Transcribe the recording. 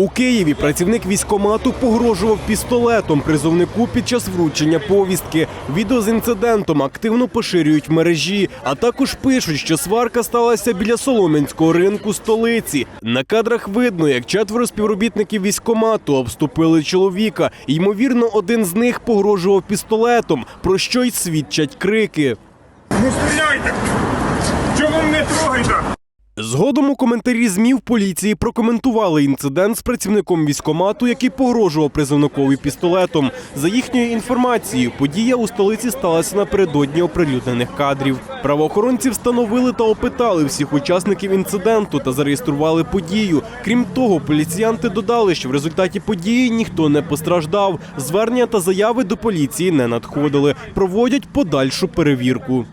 У Києві працівник військомату погрожував пістолетом призовнику під час вручення повістки. Відео з інцидентом активно поширюють мережі, а також пишуть, що сварка сталася біля Солом'янського ринку столиці. На кадрах видно, як четверо співробітників військомату обступили чоловіка. Ймовірно, один з них погрожував пістолетом, про що й свідчать крики. Не стріляйте! Згодом у коментарі ЗМІ в поліції прокоментували інцидент з працівником військомату, який погрожував призовникові пістолетом. За їхньою інформацією, подія у столиці сталася напередодні оприлюднених кадрів. Правоохоронці встановили та опитали всіх учасників інциденту та зареєстрували подію. Крім того, поліціянти додали, що в результаті події ніхто не постраждав. Звернення та заяви до поліції не надходили. Проводять подальшу перевірку.